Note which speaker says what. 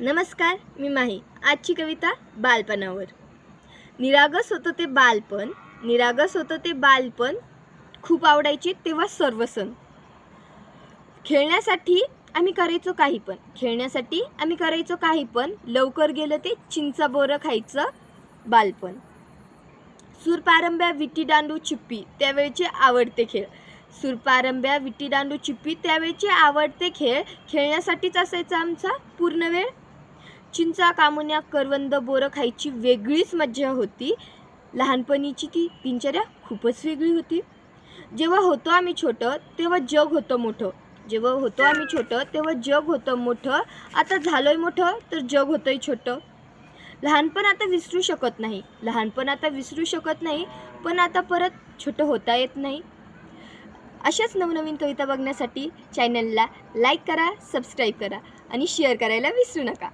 Speaker 1: नमस्कार मी माही. आजची कविता बालपणावर. निरागस होतं ते बालपण निरागस होतं ते बालपण खूप आवडायचे तेव्हा सर्व सण खेळण्यासाठी आम्ही करायचो काही पण खेळण्यासाठी आम्ही करायचो काही पण लवकर गेलं ते चिंचा बोरं खायचं बालपण. सूरपारंब्या विटी दांडू चिप्पी त्यावेळचे आवडते खेळ. सुरपारंब्या विटी दांडू चिप्पी त्यावेळचे आवडते खेळ. खेळण्यासाठीच असायचा आमचा पूर्ण वेळ चिंचा कामुन्या करवंद बोरं खायची वेगळीच मज्जा होती. लहानपणीची ती दिनचर्या खूपच वेगळी होती. जेव्हा होतो आम्ही छोटं तेव्हा जग होतं मोठं. जेव्हा होतो आम्ही छोटं तेव्हा जग होतं मोठं. आता झालोय मोठं तर जग होतंय छोटं. लहानपण आता विसरू शकत नाही. लहानपण आता विसरू शकत नाही पण आता परत छोटं होता येत नाही. अशाच नवनवीन कविता बघण्यासाठी चॅनलला लाईक करा सबस्क्राईब करा आणि शेअर करायला विसरू नका.